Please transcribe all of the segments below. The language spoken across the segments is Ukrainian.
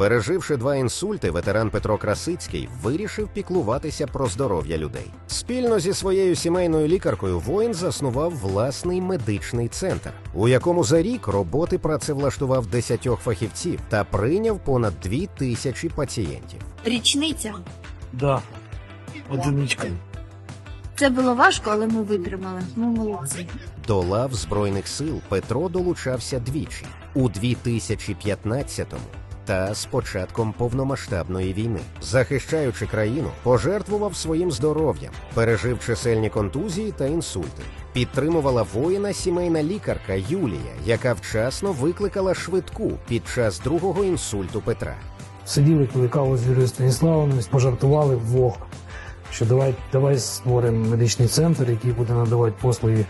Переживши два інсульти, ветеран Петро Красицький вирішив піклуватися про здоров'я людей. Спільно зі своєю сімейною лікаркою воїн заснував власний медичний центр, у якому за рік роботи працевлаштував десятьох фахівців та прийняв понад дві тисячі пацієнтів. Річниця. Да. Одиничка. Це було важко, але ми витримали. Ми молодці. До лав Збройних сил Петро долучався двічі у 2015-му та з початком повномасштабної війни. Захищаючи країну, пожертвував своїм здоров'ям, пережив чисельні контузії та інсульти. Підтримувала воїна сімейна лікарка Юлія, яка вчасно викликала швидку під час другого інсульту Петра. Сиділи, коли каву з Юрією Станіславовною, пожартували вдвох, що давай, давай створимо медичний центр, який буде надавати послуги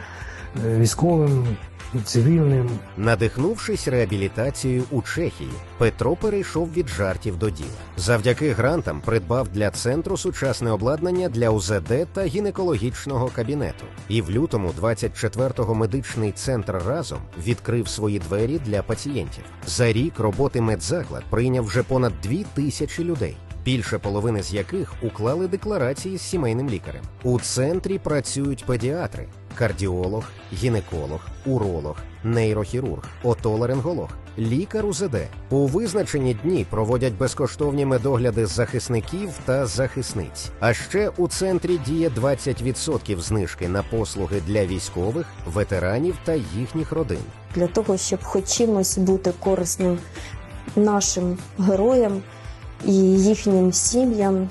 е, військовим, цивільним. Надихнувшись реабілітацією у Чехії, Петро перейшов від жартів до діла. Завдяки грантам придбав для центру сучасне обладнання для УЗД та гінекологічного кабінету. І в лютому 24-го медичний центр разом відкрив свої двері для пацієнтів. За рік роботи медзаклад прийняв вже понад дві тисячі людей. Більше половини з яких уклали декларації з сімейним лікарем. У центрі працюють педіатри, кардіолог, гінеколог, уролог, нейрохірург, отоларинголог, лікар УЗД. У визначені дні проводять безкоштовні медогляди захисників та захисниць. А ще у центрі діє 20% знижки на послуги для військових, ветеранів та їхніх родин. для того, щоб хоч бути корисним нашим героям і їхнім сім'ям.